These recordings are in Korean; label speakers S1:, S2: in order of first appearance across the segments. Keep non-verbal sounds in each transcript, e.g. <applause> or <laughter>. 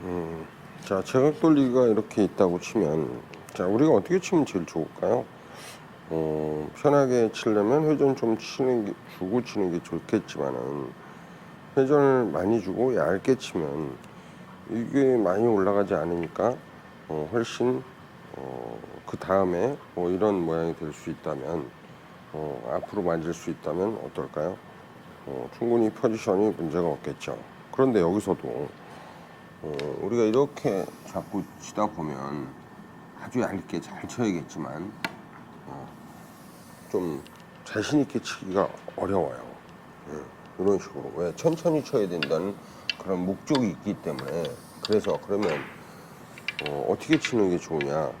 S1: 음, 자, 제각 돌리기가 이렇게 있다고 치면, 자, 우리가 어떻게 치면 제일 좋을까요? 어, 편하게 치려면 회전 좀 치는 게, 주고 치는 게 좋겠지만은, 회전을 많이 주고 얇게 치면, 이게 많이 올라가지 않으니까, 어, 훨씬, 어, 그 다음에 뭐 이런 모양이 될 수 있다면, 어, 앞으로 만질 수 있다면 어떨까요? 어, 충분히 포지션이 문제가 없겠죠. 그런데 여기서도 어, 우리가 이렇게 자꾸 치다 보면 아주 얇게 잘 쳐야겠지만 어, 좀 자신 있게 치기가 어려워요. 예, 이런 식으로 왜 천천히 쳐야 된다는 그런 목적이 있기 때문에 그래서 그러면 어, 어떻게 치는 게 좋으냐?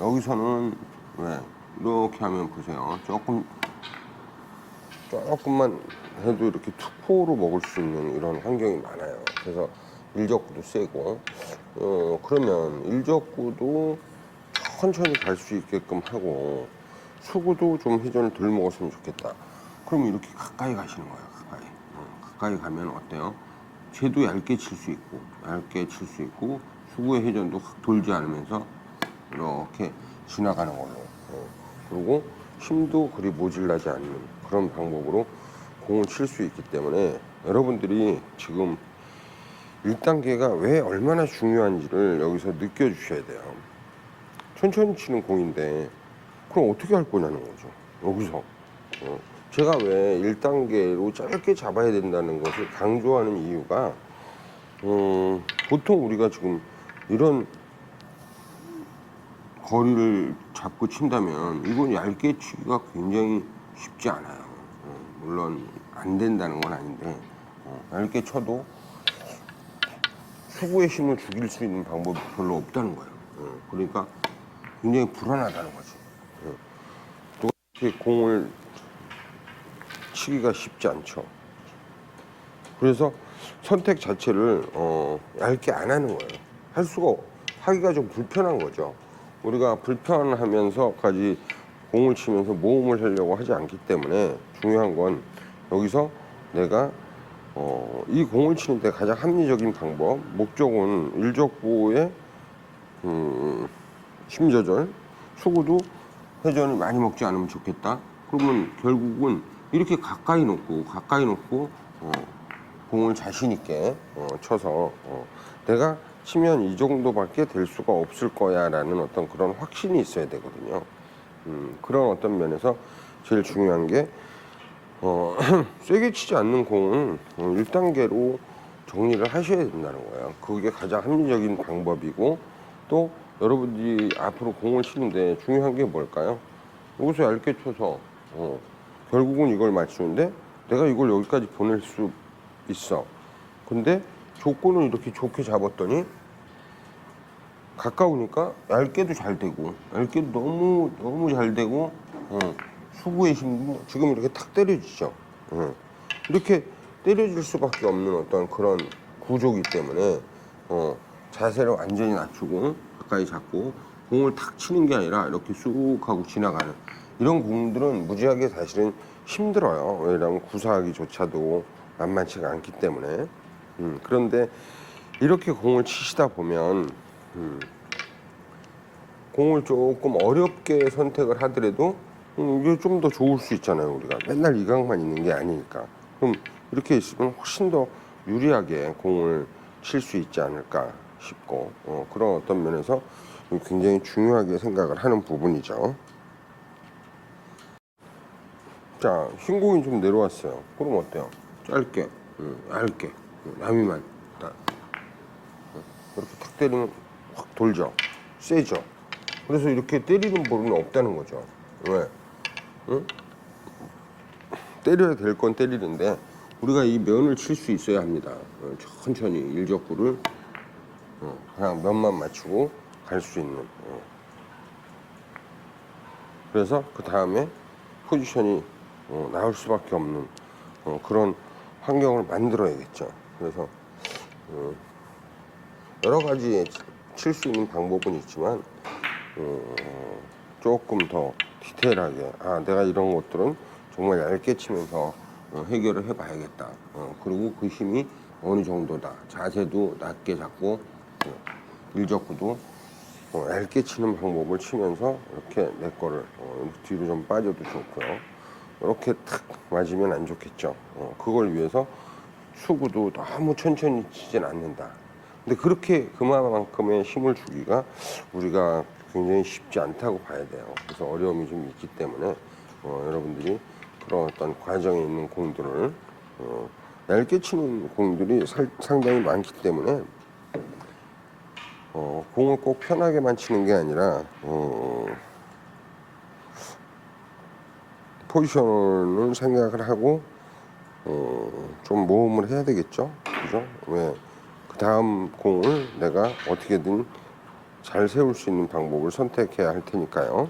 S1: 여기서는 왜 이렇게 하면 보세요. 조금 조금만 해도 이렇게 투포로 먹을 수 있는 이런 환경이 많아요. 그래서 일적구도 세고, 어, 그러면 일적구도 천천히 갈 수 있게끔 하고, 수구도 좀 회전을 덜 먹었으면 좋겠다. 그럼 이렇게 가까이 가시는 거예요, 가까이. 어, 가까이 가면 어때요? 쟤도 얇게 칠 수 있고, 얇게 칠 수 있고, 수구의 회전도 확 돌지 않으면서 이렇게 지나가는 걸로. 어, 그리고 힘도 그리 모질라지 않는 그런 방법으로 공을 칠 수 있기 때문에 여러분들이 지금 1단계가 왜 얼마나 중요한지를 여기서 느껴주셔야 돼요. 천천히 치는 공인데 그럼 어떻게 할 거냐는 거죠. 여기서. 어, 제가 왜 1단계로 짧게 잡아야 된다는 것을 강조하는 이유가 음, 보통 우리가 지금 이런 거리를 잡고 친다면 이건 얇게 치기가 굉장히 쉽지 않아요. 어, 물론 안 된다는 건 아닌데 어, 얇게 쳐도 수구의 힘을 죽일 수 있는 방법이 별로 없다는 거예요. 어, 그러니까 굉장히 불안하다는 거지. 어. 또 이렇게 공을 치기가 쉽지 않죠. 그래서 선택 자체를 어, 얇게 안 하는 거예요. 할 수가 하기가 좀 불편한 거죠. 우리가 불편하면서까지 공을 치면서 모험을 하려고 하지 않기 때문에 중요한 건 여기서 내가 어, 이 공을 치는데 가장 합리적인 방법 목적은 일적보의 음, 힘 조절 수구도 회전을 많이 먹지 않으면 좋겠다. 그러면 결국은 이렇게 가까이 놓고 가까이 놓고 어, 공을 자신 있게 어, 쳐서 어, 내가 치면 이 정도밖에 될 수가 없을 거야라는 어떤 그런 확신이 있어야 되거든요. 음, 그런 어떤 면에서 제일 중요한 게 어, <clears throat> 세게 치지 않는 공은 어, 1단계로 정리를 하셔야 된다는 거예요. 그게 가장 합리적인 방법이고 또 여러분들이 앞으로 공을 치는데 중요한 게 뭘까요? 여기서 얇게 쳐서 어, 결국은 이걸 맞추는데 내가 이걸 여기까지 보낼 수 있어. 근데 조건을 이렇게 좋게 잡았더니 가까우니까 얇게도 잘 되고 얇게도 너무 너무 잘 되고 어, 수구의 힘도 지금 이렇게 탁 때려지죠. 어. 이렇게 때려질 수밖에 없는 어떤 그런 구조기 때문에 어, 자세를 완전히 낮추고 가까이 잡고 공을 탁 치는 게 아니라 이렇게 쑥 하고 지나가는 이런 공들은 무지하게 사실은 힘들어요. 왜냐하면 구사하기조차도 만만치가 않기 때문에. 음, 그런데 이렇게 공을 치시다 보면 음, 공을 조금 어렵게 선택을 하더라도 음, 이게 좀 더 좋을 수 있잖아요. 우리가 맨날 이 각만 있는 게 아니니까. 그럼 이렇게 있으면 훨씬 더 유리하게 공을 칠 수 있지 않을까 싶고 어, 그런 어떤 면에서 굉장히 중요하게 생각을 하는 부분이죠. 자, 흰 공이 좀 내려왔어요. 그럼 어때요? 짧게, 음, 얇게, 음, 남이만 딱 음, 이렇게 탁 때리면 확 돌죠. 세죠. 그래서 이렇게 때리는 볼은 없다는 거죠. 왜? 응? 때려야 될 건 때리는데 우리가 이 면을 칠 수 있어야 합니다. 어, 천천히 일적구를 어, 그냥 면만 맞추고 갈 수 있는. 어. 그래서 그 다음에 포지션이 어, 나올 수밖에 없는 어, 그런 환경을 만들어야겠죠. 그래서 어, 여러 가지 칠 수 있는 방법은 있지만 어, 조금 더 디테일하게 아 내가 이런 것들은 정말 얇게 치면서 어, 해결을 해봐야겠다. 어, 그리고 그 힘이 어느 정도다. 자세도 낮게 잡고 어, 일적구도 어, 얇게 치는 방법을 치면서 이렇게 내 거를 어, 뒤로 좀 빠져도 좋고요. 이렇게 탁 맞으면 안 좋겠죠. 어, 그걸 위해서 수구도 너무 천천히 치진 않는다. 근데 그렇게 그만큼의 힘을 주기가 우리가 굉장히 쉽지 않다고 봐야 돼요. 그래서 어려움이 좀 있기 때문에 어, 여러분들이 그런 어떤 과정에 있는 공들을 어, 얇게 치는 공들이 살- 상당히 많기 때문에 어, 공을 꼭 편하게만 치는 게 아니라 어, 포지션을 생각을 하고 어, 좀 모험을 해야 되겠죠. 그죠? 왜? 그 다음 공을 내가 어떻게든 잘 세울 수 있는 방법을 선택해야 할 테니까요.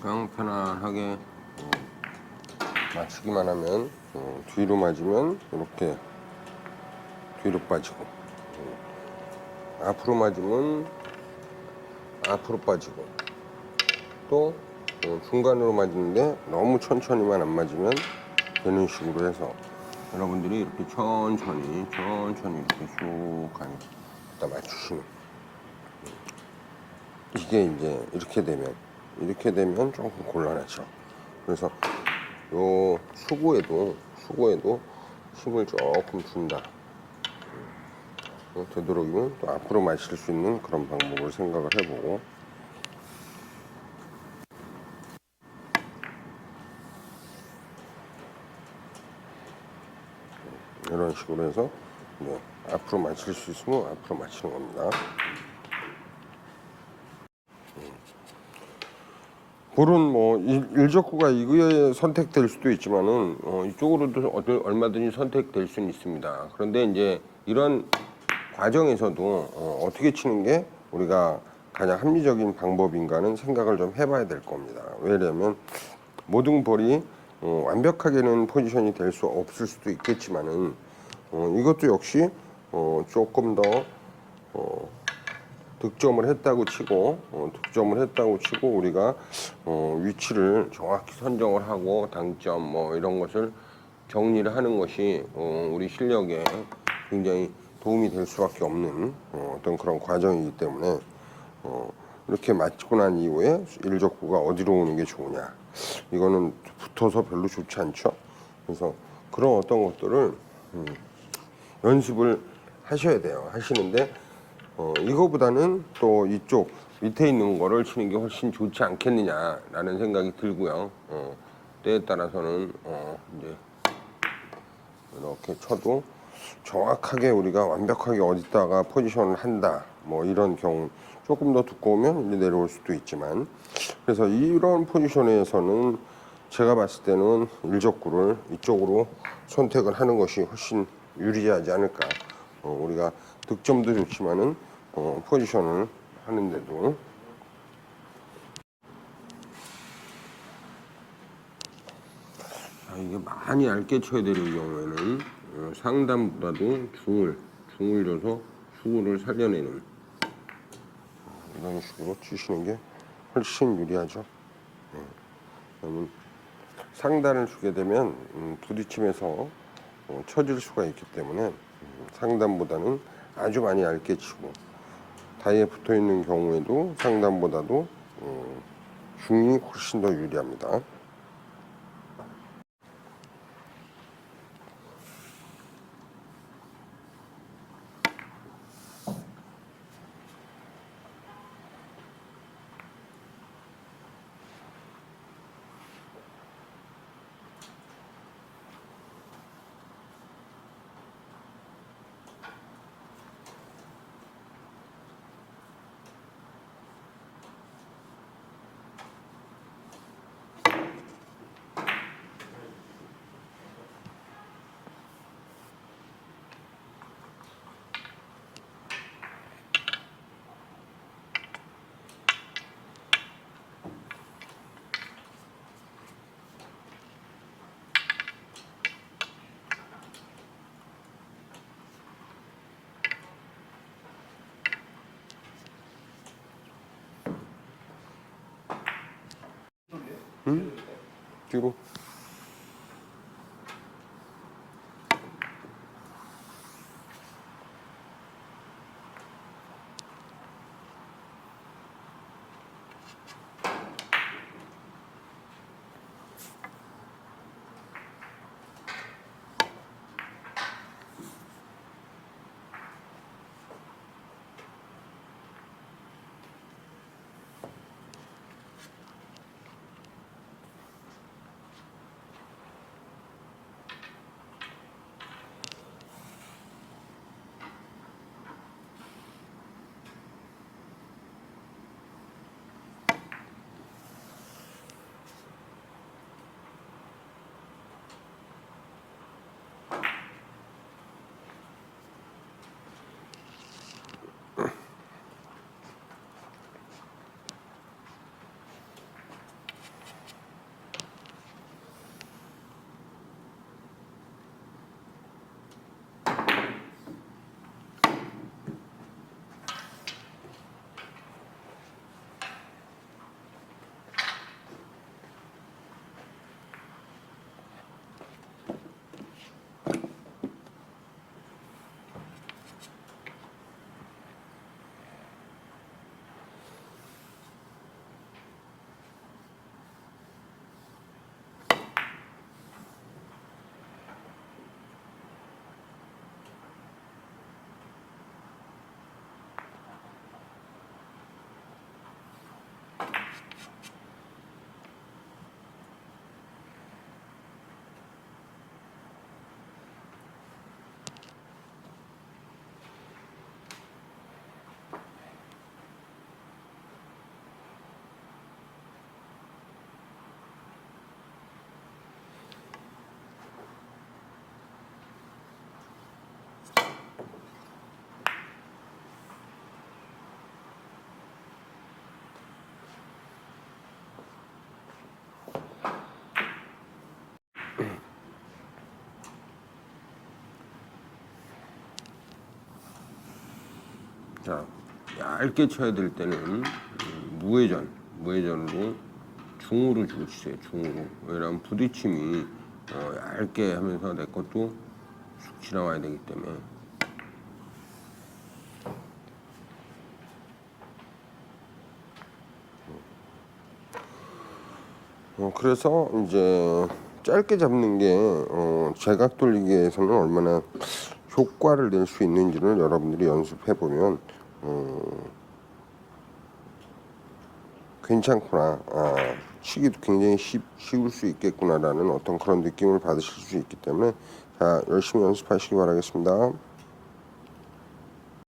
S1: 그냥 편안하게 어, 맞추기만 하면 어, 뒤로 맞으면 이렇게 뒤로 빠지고 어, 앞으로 맞으면 앞으로 빠지고 또 어, 중간으로 맞는데 너무 천천히만 안 맞으면 되는 식으로 해서 여러분들이 이렇게 천천히 천천히 이렇게 쑥 가니 갖다 맞추시는 이게 이제 이렇게 되면 이렇게 되면 조금 곤란하죠. 그래서 요 수구에도 수구에도 힘을 조금 준다. 어, 되도록이면 또 앞으로 마실 수 있는 그런 방법을 생각을 해보고 이런 식으로 해서 이제 앞으로 마실 수 있으면 앞으로 마시는 겁니다. 볼은 뭐 일- 일적구가 이거에 선택될 수도 있지만은 어, 이쪽으로도 어떤- 얼마든지 선택될 수는 있습니다. 그런데 이제 이런 과정에서도 어, 어떻게 치는 게 우리가 가장 합리적인 방법인가는 생각을 좀 해봐야 될 겁니다. 왜냐하면 모든 볼이 어, 완벽하게는 포지션이 될 수 없을 수도 있겠지만은 어, 이것도 역시 어, 조금 더 어, 득점을 했다고 치고 어, 득점을 했다고 치고 우리가 어, 위치를 정확히 선정을 하고 당점 뭐 이런 것을 정리를 하는 것이 어, 우리 실력에 굉장히 도움이 될 수밖에 없는 어, 어떤 그런 과정이기 때문에 어, 이렇게 맞고 난 이후에 일적구가 어디로 오는 게 좋으냐. 이거는 붙어서 별로 좋지 않죠. 그래서 그런 어떤 것들을 음, 연습을 하셔야 돼요. 하시는데 어, 이거보다는 또 이쪽 밑에 있는 거를 치는 게 훨씬 좋지 않겠느냐라는 생각이 들고요. 어, 때에 따라서는 어, 이제 이렇게 쳐도 정확하게 우리가 완벽하게 어디다가 포지션을 한다. 뭐 이런 경우 조금 더 두꺼우면 이제 내려올 수도 있지만 그래서 이런 포지션에서는 제가 봤을 때는 일적구를 이쪽으로 선택을 하는 것이 훨씬 유리하지 않을까. 어, 우리가 득점도 좋지만은 어, 포지션을 하는데도 아, 이게 많이 얇게 쳐야 되는 경우에는 어, 상단보다도 중을 중을 줘서 수구를 살려내는 어, 이런 식으로 치시는 게 훨씬 유리하죠. 네. 그러면 상단을 주게 되면 음, 부딪힘에서 어, 쳐질 수가 있기 때문에 음, 상단보다는 아주 많이 얇게 치고 다이에 붙어 있는 경우에도 상단보다도 어, 중이 훨씬 더 유리합니다. 뒤로. 자, 얇게 쳐야 될 때는 음, 무회전, 무회전으로 중으로 주고 치세요. 중으로. 왜냐면 부딪힘이 어, 얇게 하면서 내 것도 쑥 지나와야 되기 때문에. 어, 그래서 이제 짧게 잡는 게 어, 제각 돌리기에서는 얼마나 효과를 낼 수 있는지를 여러분들이 연습해 보면 어, 괜찮구나, 아, 치기도 굉장히 쉽, 쉬울 수 있겠구나라는 어떤 그런 느낌을 받으실 수 있기 때문에 자 열심히 연습하시기 바라겠습니다.